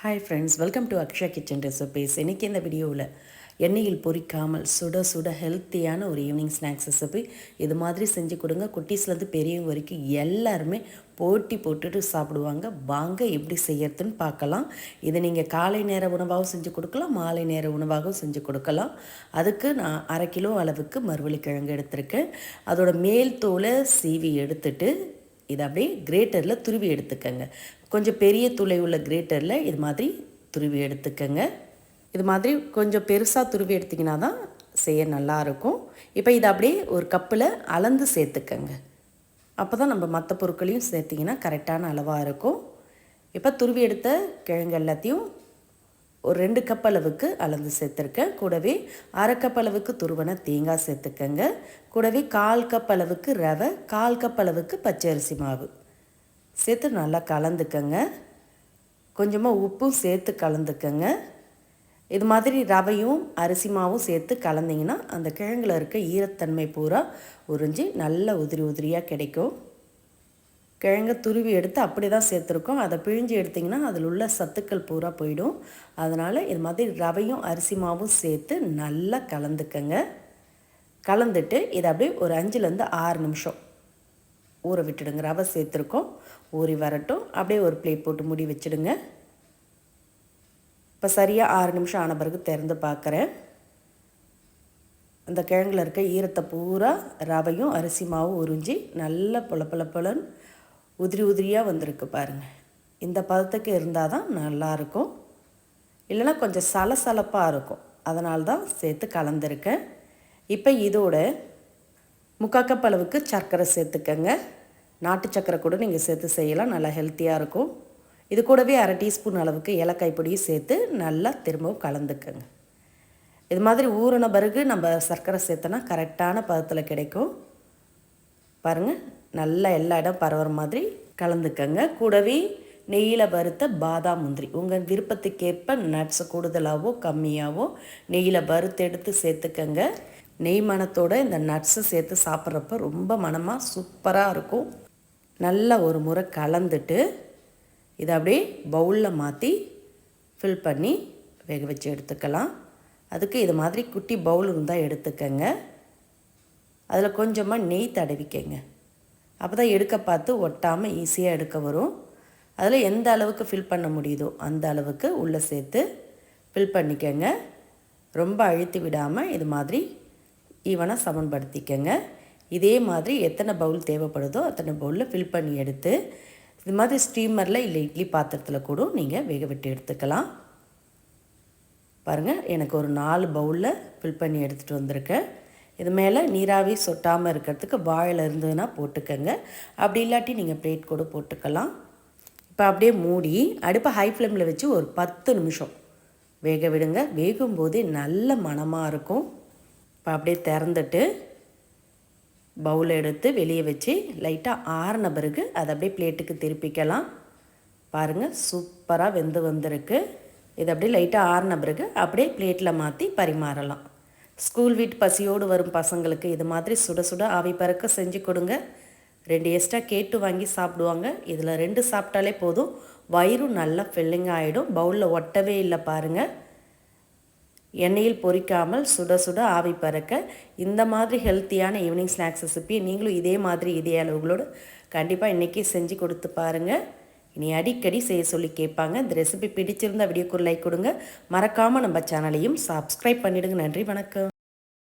Hi friends welcome to Aksha kitchen recipes இன்றைக்கி இந்த வீடியோவில் எண்ணெயில் பொறிக்காமல் சுட சுட ஹெல்த்தியான ஒரு ஈவினிங் ஸ்நாக்ஸ் ரெசிபி இது மாதிரி செஞ்சு கொடுங்க. குட்டீஸ்லேருந்து பெரியவங்க வரைக்கும் எல்லாருமே போட்டி போட்டுட்டு சாப்பிடுவாங்க. வாங்க எப்படி செய்யறதுன்னு பார்க்கலாம். இதை நீங்கள் காலை நேர உணவாகவும் செஞ்சு கொடுக்கலாம் மாலை நேர உணவாகவும் செஞ்சு கொடுக்கலாம். அதுக்கு நான் அரை கிலோ அளவுக்கு மறுவள்ளி கிழங்கு எடுத்திருக்கேன். அதோட மேல் தோலை சீவி எடுத்துட்டு இதை அப்படியே கிரேட்டரில் துருவி எடுத்துக்கங்க. கொஞ்சம் பெரிய துளை உள்ள கிரேட்டரில் இது மாதிரி துருவி எடுத்துக்கங்க. இது மாதிரி கொஞ்சம் பெருசாக துருவி எடுத்திங்கன்னா தான் செய்ய நல்லாயிருக்கும் இப்போ இதை அப்படியே ஒரு கப்பில் அளந்து சேர்த்துக்கங்க. அப்போ தான் நம்ம மற்ற பொருட்களையும் சேர்த்திங்கன்னா கரெக்டான அளவாக இருக்கும். இப்போ துருவி எடுத்த கிழங்கு எல்லாத்தையும் ஒரு ரெண்டு கப் அளவுக்கு அளந்து சேர்த்துருக்கேன் கூடவே அரை கப் அளவுக்கு துருவனை தேங்காய் சேர்த்துக்கங்க. கூடவே கால் கப் அளவுக்கு ரவை கால் கப் அளவுக்கு பச்சரிசி மாவு. சேர்த்து நல்லா கலந்துக்கங்க. கொஞ்சமாக உப்பும் சேர்த்து கலந்துக்கங்க. இது மாதிரி ரவையும் அரிசி மாவும் சேர்த்து கலந்திங்கன்னா அந்த கிழங்கில் இருக்க ஈரத்தன்மை பூரா உறிஞ்சி நல்ல உதிரி உதிரியாக கிடைக்கும். கிழங்க துருவி எடுத்து அப்படி தான் சேர்த்துருக்கோம். அதை பிழிஞ்சு எடுத்திங்கன்னா அதில் உள்ள சத்துக்கள் பூரா போயிடும். அதனால் இது மாதிரி ரவையும் அரிசி மாவும் சேர்த்து நல்லா கலந்துக்கங்க. கலந்துட்டு இதை அப்படியே ஒரு அஞ்சுலேருந்து ஆறு நிமிஷம் ஊற விட்டுடுங்க. ரவை சேர்த்துருக்கோம். ஊறி வரட்டும். அப்படியே ஒரு பிளேட் போட்டு மூடி வச்சுடுங்க. இப்போ சரியாக ஆறு நிமிஷம் ஆன பிறகு திறந்து பார்க்குறேன் அந்த கிழங்குல இருக்க ஈரத்தை பூரா ரவையும் அரிசி மாவும் உறிஞ்சி நல்ல புலப்பளப்பலன் உதிரி உதிரியாக வந்திருக்கு பாருங்கள் இந்த பதத்துக்கு இருந்தால் தான் நல்லாயிருக்கும் இல்லைனா கொஞ்சம் சலசலப்பாக இருக்கும். அதனால தான் சேர்த்து கலந்துருக்கேன். இப்போ இதோட முக்கால் கப் அளவுக்கு சர்க்கரை சேர்த்துக்கங்க. நாட்டு சர்க்கரை கூட நீங்கள் சேர்த்து செய்யலாம். நல்லா ஹெல்த்தியாக இருக்கும். இது கூடவே அரை டீஸ்பூன் அளவுக்கு ஏலக்காய் பொடியும் சேர்த்து நல்லா திரும்பவும் கலந்துக்கோங்க. இது மாதிரி ஊறின பிறகு நம்ம சர்க்கரை சேர்த்தோன்னா கரெக்டான பதத்தில் கிடைக்கும். பாருங்கள் நல்லா எல்லா இடம் பரவுற மாதிரி கலந்துக்கங்க. கூடவே நெய்யில் வறுத்த பாதாம் முந்திரி. உங்கள் விருப்பத்துக்கேற்ப நட்ஸ் கூடுதலாகவோ கம்மியாகவோ நெய்யில் வறுத்து எடுத்து சேர்த்துக்கங்க. நெய் மனத்தோடு இந்த நட்ஸை சேர்த்து சாப்பிட்றப்ப ரொம்ப மனமாக சூப்பராக இருக்கும். நல்லா ஒரு முறை கலந்துட்டு இதை அப்படியே பவுலில் மாற்றி ஃபில் பண்ணி வேக வச்சு எடுத்துக்கலாம். அதுக்கு இது மாதிரி குட்டி பவுல் இருந்தால் எடுத்துக்கங்க. அதில் கொஞ்சமாக நெய் தடவிக்கங்க. அப்போ தான் எடுக்க பார்த்து ஒட்டாமல் ஈஸியாக எடுக்க வரும். அதில் எந்த அளவுக்கு ஃபில் பண்ண முடியுதோ அந்த அளவுக்கு உள்ளே சேர்த்து ஃபில் பண்ணிக்கங்க. ரொம்ப அழுத்தி விடாமல் இது மாதிரி ஈவனாக சமன்படுத்திக்கங்க. இதே மாதிரி எத்தனை பவுல் தேவைப்படுதோ அத்தனை பவுலில் ஃபில் பண்ணி எடுத்து இது மாதிரி ஸ்டீமரில் இல்லை இட்லி பாத்திரத்தில் கூட நீங்கள் வேக விட்டு எடுத்துக்கலாம். பாருங்கள் எனக்கு ஒரு நாலு பவுலில் ஃபில் பண்ணி எடுத்துகிட்டு வந்திருக்கேன் இது மேலே நீராவி சொட்டாமல் இருக்கிறதுக்கு வாழை இருந்ததுன்னா போட்டுக்கோங்க. அப்படி இல்லாட்டி நீங்கள் பிளேட் கூட போட்டுக்கலாம். இப்போ அப்படியே மூடி அடுப்பை ஹை ஃப்ளேமில் வச்சு ஒரு பத்து நிமிஷம் வேக விடுங்க. வேகும்போதே நல்ல மணமாக இருக்கும். இப்போ அப்படியே திறந்துட்டு பவுல் எடுத்து வெளியே வச்சு லைட்டாக ஆறின பிறகு அதை அப்படியே பிளேட்டுக்கு திருப்பிக்கலாம். பாருங்கள் சூப்பராக வெந்து வந்திருக்கு. இது அப்படியே லைட்டாக ஆறின பிறகு அப்படியே பிளேட்டில் மாற்றி பரிமாறலாம். ஸ்கூல் வீட்டு பசியோடு வரும் பசங்களுக்கு இது மாதிரி சுட சுட ஆவி பறக்க செஞ்சு கொடுங்க. ரெண்டு எக்ஸ்ட்ரா கேட்டு வாங்கி சாப்பிடுவாங்க. இதில் ரெண்டு சாப்பிட்டாலே போதும். வயிறும் நல்லா ஃபில்லிங் ஆகிடும் பவுலில் ஒட்டவே இல்லை பாருங்கள் எண்ணெயில் பொறிக்காமல் சுட சுட ஆவி பறக்க இந்த மாதிரி ஹெல்த்தியான ஈவினிங் ஸ்நாக்ஸ் ரெசிபியை நீங்களும் இதே மாதிரி இதே அளவுகளோடு கண்டிப்பாக இன்றைக்கி செஞ்சு கொடுத்து பாருங்கள் இனி அடிக்கடி செய்ய சொல்லி கேட்பாங்க. இந்த ரெசிபி பிடிச்சிருந்தால் வீடியோக்கு லைக் கொடுங்க. மறக்காமல் நம்ம சேனலையும் சப்ஸ்கிரைப் பண்ணிவிடுங்க நன்றி வணக்கம்.